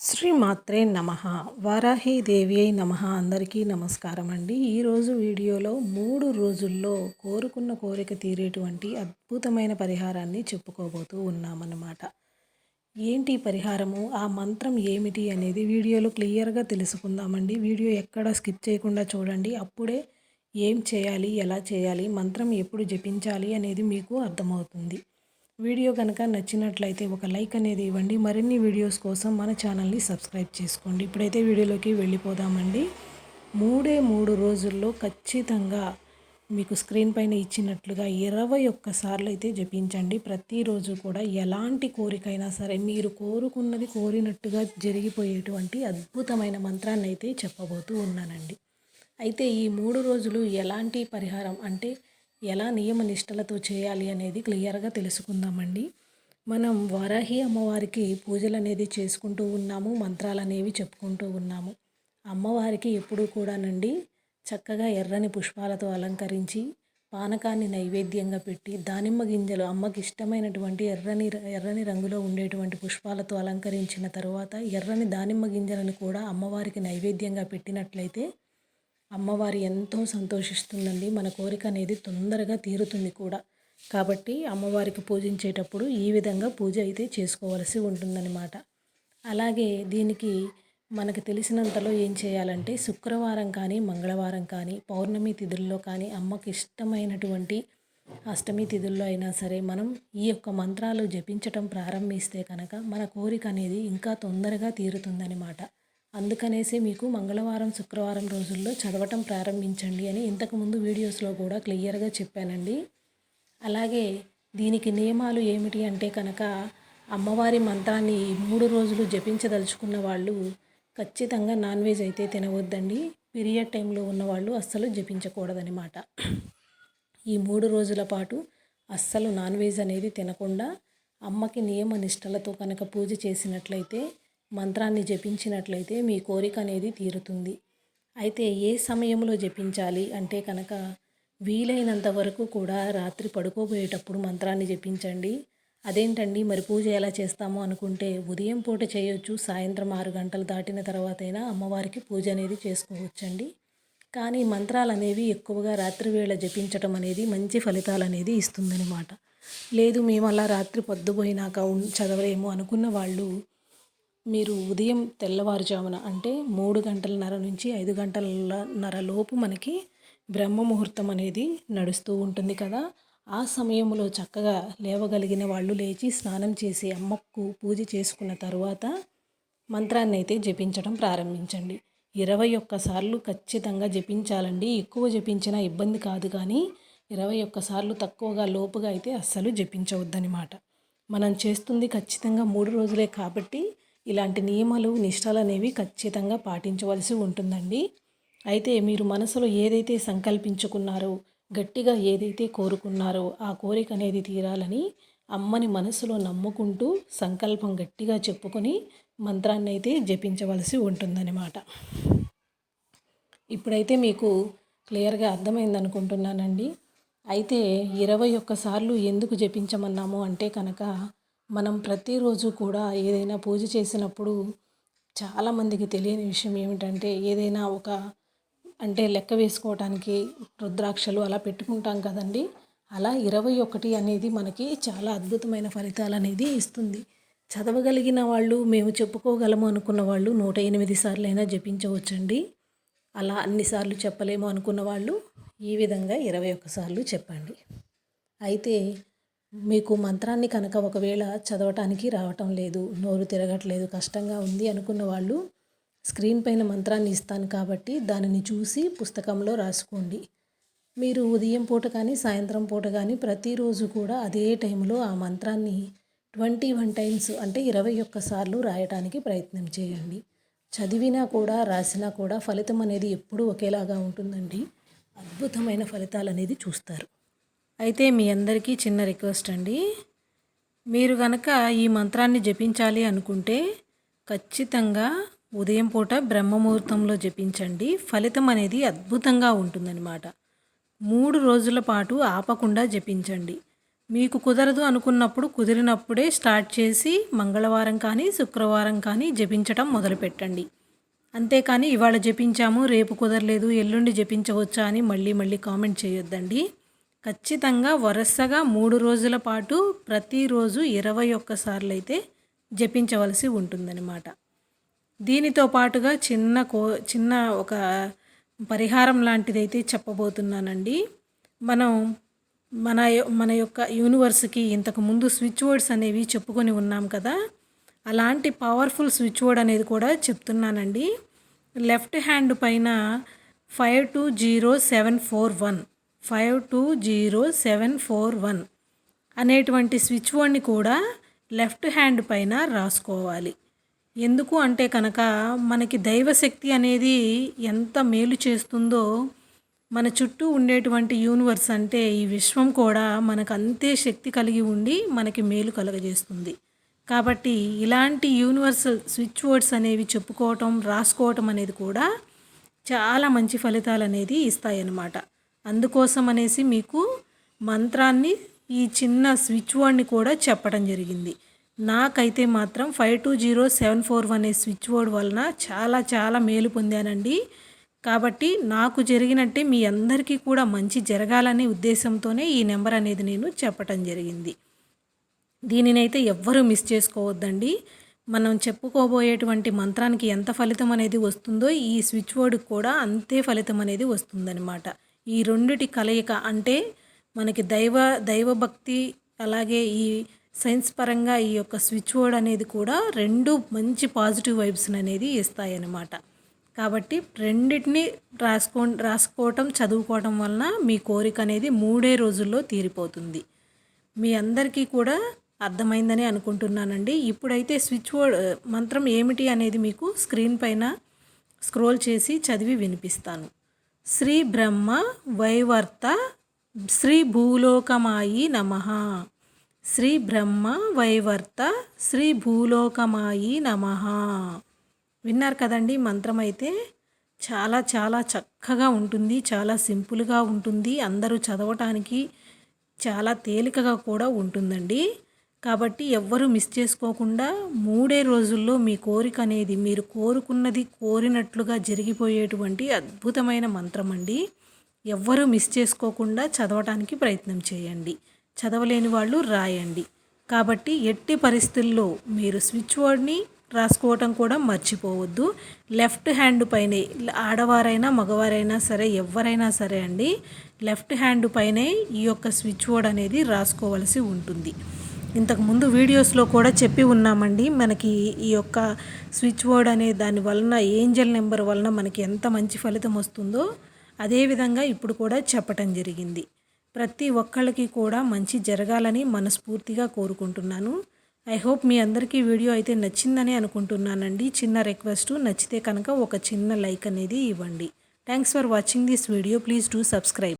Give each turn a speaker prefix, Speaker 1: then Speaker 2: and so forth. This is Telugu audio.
Speaker 1: శ్రీ మాత్రే నమ. వారాహి దేవి అయి నమ. అందరికీ నమస్కారం అండి. ఈరోజు వీడియోలో మూడు రోజుల్లో కోరుకున్న కోరిక తీరేటువంటి అద్భుతమైన పరిహారాన్ని చెప్పుకోబోతూ ఉన్నామన్నమాట. ఏంటి పరిహారము? ఆ మంత్రం ఏమిటి అనేది వీడియోలో క్లియర్గా తెలుసుకుందామండి. వీడియో ఎక్కడ స్కిప్ చేయకుండా చూడండి. అప్పుడే ఏం చేయాలి? ఎలా చేయాలి? మంత్రం ఎప్పుడు జపించాలి అనేది మీకు అర్థమవుతుంది. వీడియో కనుక నచ్చినట్లయితే ఒక లైక్ అనేది ఇవ్వండి. మరిన్ని వీడియోస్ కోసం మన ఛానల్ని సబ్స్క్రైబ్ చేసుకోండి. ఇప్పుడైతే వీడియోలోకి వెళ్ళిపోదామండి. మూడే మూడు రోజుల్లో ఖచ్చితంగా మీకు స్క్రీన్ పైన ఇచ్చినట్లుగా ఇరవై ఒక్కసార్లు అయితే జపించండి. ప్రతిరోజు కూడా ఎలాంటి కోరికైనా సరే మీరు కోరుకున్నది కోరినట్టుగా జరిగిపోయేటువంటి అద్భుతమైన మంత్రాన్ని అయితే చెప్పబోతూ ఉన్నానండి. అయితే ఈ మూడు రోజులు ఎలాంటి పరిహారం అంటే ఎలా నియమ నిష్టలతో చేయాలి అనేది క్లియర్గా తెలుసుకుందామండి. మనం వారాహి అమ్మవారికి పూజలు అనేది చేసుకుంటూ ఉన్నాము మంత్రాలు అనేవి చెప్పుకుంటూ ఉన్నాము. అమ్మవారికి ఎప్పుడూ కూడానండి చక్కగా ఎర్రని పుష్పాలతో అలంకరించి పానకాన్ని నైవేద్యంగా పెట్టి దానిమ్మ గింజలు అమ్మకి ఇష్టమైనటువంటి ఎర్రని ఎర్రని రంగులో ఉండేటువంటి పుష్పాలతో అలంకరించిన తర్వాత ఎర్రని దానిమ్మ గింజలను కూడా అమ్మవారికి నైవేద్యంగా పెట్టినట్లయితే అమ్మవారి ఎంతో సంతోషిస్తుందండి. మన కోరిక అనేది తొందరగా తీరుతుంది కూడా. కాబట్టి అమ్మవారికి పూజించేటప్పుడు ఈ విధంగా పూజ అయితే చేసుకోవలసి ఉంటుందన్నమాట. అలాగే దీనికి మనకు తెలిసినంతలో ఏం చేయాలంటే శుక్రవారం కానీ మంగళవారం కానీ పౌర్ణమి తిథుల్లో కానీ అమ్మకి ఇష్టమైనటువంటి అష్టమి తిథుల్లో అయినా సరే మనం ఈ యొక్క మంత్రాలు జపించటం ప్రారంభిస్తే కనుక మన కోరిక అనేది ఇంకా తొందరగా తీరుతుందనమాట అందుకనేసి మీకు మంగళవారం శుక్రవారం రోజుల్లో చదవటం ప్రారంభించండి అని ఇంతకుముందు వీడియోస్లో కూడా క్లియర్గా చెప్పానండి. అలాగే దీనికి నియమాలు ఏమిటి అంటే కనుక అమ్మవారి మంత్రాన్ని మూడు రోజులు జపించదలుచుకున్న వాళ్ళు ఖచ్చితంగా నాన్ వెజ్ అయితే తినవద్దండి. పీరియడ్ టైంలో ఉన్నవాళ్ళు అస్సలు జపించకూడదనమాట ఈ మూడు రోజుల పాటు అస్సలు నాన్ వెజ్ అనేది తినకుండా అమ్మకి నియమ నిష్టలతో కనుక పూజ చేసినట్లయితే మంత్రాన్ని జపించినట్లయితే మీ కోరిక అనేది తీరుతుంది. అయితే ఏ సమయంలో జపించాలి? అంటే కనుక వీలైనంత వరకు కూడా రాత్రి పడుకోబోయేటప్పుడు మంత్రాన్ని జపించండి. అదేంటండి? మరి పూజ ఎలా చేస్తామో అనుకుంటే ఉదయం పూట చేయొచ్చు సాయంత్రం ఆరు గంటలు దాటిన తర్వాతైనా అమ్మవారికి పూజ అనేది చేసుకోవచ్చండి. కానీ మంత్రాలు అనేవి ఎక్కువగా రాత్రి వేళ జపించటం అనేది మంచి ఫలితాలు అనేది ఇస్తుందన్నమాట. లేదు మేము అలా రాత్రి పొద్దుపోయినాక చదవలేము అనుకున్న వాళ్ళు మీరు ఉదయం తెల్లవారుజామున అంటే మూడు గంటలన్నర నుంచి ఐదు గంటలన్నర లోపు మనకి బ్రహ్మ ముహూర్తం అనేది నడుస్తూ ఉంటుంది కదా. ఆ సమయంలో చక్కగా లేవగలిగిన వాళ్ళు లేచి స్నానం చేసి అమ్మకు పూజ చేసుకున్న తరువాత మంత్రాన్ని అయితే జపించడం ప్రారంభించండి. ఇరవై ఒక్కసార్లు ఖచ్చితంగా జపించాలండి. ఎక్కువ జపించినా ఇబ్బంది కాదు కానీ ఇరవై ఒక్కసార్లు తక్కువగా లోపుగా అయితే అస్సలు జపించవద్దనమాట మనం చేస్తుంది ఖచ్చితంగా మూడు రోజులే కాబట్టి ఇలాంటి నియమాలు నిష్టాలు అనేవి ఖచ్చితంగా పాటించవలసి ఉంటుందండి. అయితే మీరు మనసులో ఏదైతే సంకల్పించుకున్నారో గట్టిగా ఏదైతే కోరుకున్నారో ఆ కోరిక అనేది తీరాలని అమ్మని మనసులో నమ్ముకుంటూ సంకల్పం గట్టిగా చెప్పుకొని మంత్రాన్ని అయితే జపించవలసి ఉంటుందన్నమాట. ఇప్పుడైతే మీకు క్లియర్గా అర్థమైంది అనుకుంటున్నానండి అయితే ఇరవై ఒక్కసార్లు ఎందుకు జపించమన్నాము అంటే కనుక మనం ప్రతిరోజు కూడా ఏదైనా పూజ చేసినప్పుడు చాలామందికి తెలియని విషయం ఏమిటంటే ఏదైనా ఒక అంటే లెక్క వేసుకోవటానికి రుద్రాక్షలు అలా పెట్టుకుంటాం కదండి. అలా ఇరవై ఒకటి అనేది మనకి చాలా అద్భుతమైన ఫలితాలు అనేది ఇస్తుంది. చదవగలిగిన వాళ్ళు మేము చెప్పుకోగలము అనుకున్న వాళ్ళు నూట ఎనిమిది సార్లు అయినా జపించవచ్చండి. అలా అన్నిసార్లు చెప్పలేము అనుకున్న వాళ్ళు ఈ విధంగా ఇరవై ఒక్కసార్లు చెప్పండి. అయితే మీకు మంత్రాన్ని కనుక ఒకవేళ చదవటానికి రావటం లేదు నోరు తిరగట్లేదు కష్టంగా ఉంది అనుకున్న వాళ్ళు స్క్రీన్ పైన మంత్రాన్ని ఇస్తాను కాబట్టి దానిని చూసి పుస్తకంలో రాసుకోండి. మీరు ఉదయం పూట కానీ సాయంత్రం పూట కానీ ప్రతిరోజు కూడా అదే టైంలో ఆ మంత్రాన్ని ట్వంటీ వన్ టైమ్స్ అంటే ఇరవై ఒక్కసార్లు రాయటానికి ప్రయత్నం చేయండి. చదివినా కూడా రాసినా కూడా ఫలితం అనేది ఎప్పుడూ ఒకేలాగా ఉంటుందండి. అద్భుతమైన ఫలితాలు అనేది చూస్తారు. అయితే మీ అందరికీ చిన్న రిక్వెస్ట్ అండి. మీరు కనుక ఈ మంత్రాన్ని జపించాలి అనుకుంటే ఖచ్చితంగా ఉదయం పూట బ్రహ్మముహూర్తంలో జపించండి. ఫలితం అనేది అద్భుతంగా ఉంటుందన్నమాట. మూడు రోజుల పాటు ఆపకుండా జపించండి. మీకు కుదరదు అనుకున్నప్పుడు కుదిరినప్పుడే స్టార్ట్ చేసి మంగళవారం కానీ శుక్రవారం కానీ జపించటం మొదలుపెట్టండి. అంతేకాని ఇవాళ జపించాము రేపు కుదరలేదు ఎల్లుండి జపించవచ్చా అని మళ్ళీ మళ్ళీ కామెంట్ చేయొద్దండి. ఖచ్చితంగా వరుసగా మూడు రోజుల పాటు ప్రతిరోజు ఇరవై ఒక్కసార్లు అయితే జపించవలసి ఉంటుందన్నమాట. దీనితో పాటుగా చిన్న కో చిన్న ఒక పరిహారం లాంటిదైతే చెప్పబోతున్నానండి. మనం మన మన యొక్క యూనివర్స్కి ఇంతకు ముందు స్విచ్ వర్డ్స్ అనేవి చెప్పుకొని ఉన్నాం కదా అలాంటి పవర్ఫుల్ స్విచ్ వర్డ్ అనేది కూడా చెప్తున్నానండి. లెఫ్ట్ హ్యాండ్ పైన five two zero seven four one five two zero seven four one అనేటువంటి స్విచ్ బోర్డ్ని కూడా లెఫ్ట్ హ్యాండ్ పైన రాసుకోవాలి. ఎందుకు అంటే కనుక మనకి దైవశక్తి అనేది ఎంత మేలు చేస్తుందో మన చుట్టూ ఉండేటువంటి యూనివర్స్ అంటే ఈ విశ్వం కూడా మనకు అంతే శక్తి కలిగి ఉండి మనకి మేలు కలుగజేస్తుంది. కాబట్టి ఇలాంటి యూనివర్సల్ స్విచ్ బోర్డ్స్ అనేవి చెప్పుకోవటం రాసుకోవటం అనేది కూడా చాలా మంచి ఫలితాలు అనేది ఇస్తాయన్నమాట. అందుకోసం అనేసి మీకు మంత్రాన్ని ఈ చిన్న స్విచ్ వర్డ్ని కూడా చెప్పడం జరిగింది. నాకైతే మాత్రం five two zero seven four one switch board వలన చాలా చాలా మేలు పొందానండి. కాబట్టి నాకు జరిగినట్టే మీ అందరికీ కూడా మంచి జరగాలనే ఉద్దేశంతోనే ఈ నెంబర్ అనేది నేను చెప్పటం జరిగింది. దీనినైతే ఎవ్వరూ మిస్ చేసుకోవద్దండి. మనం చెప్పుకోబోయేటువంటి మంత్రానికి ఎంత ఫలితం అనేది వస్తుందో ఈ స్విచ్ బోర్డుకి కూడా అంతే ఫలితం అనేది వస్తుందన్నమాట. ఈ రెండిటి కలయిక అంటే మనకి దైవ దైవభక్తి అలాగే ఈ సైన్స్ పరంగా ఈ యొక్క స్విచ్ బోర్డ్ అనేది కూడా రెండు మంచి పాజిటివ్ వైబ్స్ని అనేది ఇస్తాయన్నమాట. కాబట్టి రెండింటిని రాసుకో రాసుకోవటం చదువుకోవటం వలన మీ కోరిక అనేది మూడే రోజుల్లో తీరిపోతుంది. మీ అందరికీ కూడా అర్థమైందని అనుకుంటున్నానండి. ఇప్పుడైతే స్విచ్ బోర్డ్ మంత్రం ఏమిటి అనేది మీకు స్క్రీన్ పైన స్క్రోల్ చేసి చదివి వినిపిస్తాను. శ్రీ బ్రహ్మ వైవర్త శ్రీ భూలోకమాయి నమ. శ్రీ బ్రహ్మ వైవర్త శ్రీ భూలోకమాయి నమ. విన్నారు కదండి మంత్రం అయితే చాలా చాలా చక్కగా ఉంటుంది చాలా సింపుల్గా ఉంటుంది అందరూ చదవటానికి చాలా తేలికగా కూడా ఉంటుందండి. కాబట్టి ఎవ్వరూ మిస్ చేసుకోకుండా మూడే రోజుల్లో మీ కోరిక అనేది మీరు కోరుకున్నది కోరినట్లుగా జరిగిపోయేటువంటి అద్భుతమైన మంత్రం అండి. ఎవ్వరూ మిస్ చేసుకోకుండా చదవటానికి ప్రయత్నం చేయండి. చదవలేని వాళ్ళు రాయండి. కాబట్టి ఎట్టి పరిస్థితుల్లో మీరు స్విచ్ వర్డ్ని రాసుకోవటం కూడా మర్చిపోవద్దు. లెఫ్ట్ హ్యాండ్ పైనే ఆడవారైనా మగవారైనా సరే ఎవరైనా సరే అండి లెఫ్ట్ హ్యాండ్ పైనే ఈ యొక్క స్విచ్ బోర్డ్ అనేది రాసుకోవలసి ఉంటుంది. ఇంతకుముందు వీడియోస్లో కూడా చెప్పి ఉన్నామండి. మనకి ఈ యొక్క స్విచ్ బోర్డ్ అనే దాని వలన ఏంజల్ నెంబర్ వలన మనకి ఎంత మంచి ఫలితం వస్తుందో అదేవిధంగా ఇప్పుడు కూడా చెప్పటం జరిగింది. ప్రతి ఒక్కళ్ళకి కూడా మంచి జరగాలని మనస్ఫూర్తిగా కోరుకుంటున్నాను. ఐ హోప్ మీ అందరికీ వీడియో అయితే నచ్చిందని అనుకుంటున్నానండి. చిన్న రిక్వెస్ట్ నచ్చితే కనుక ఒక చిన్న లైక్ అనేది ఇవ్వండి. Thanks for watching this video. Please do subscribe.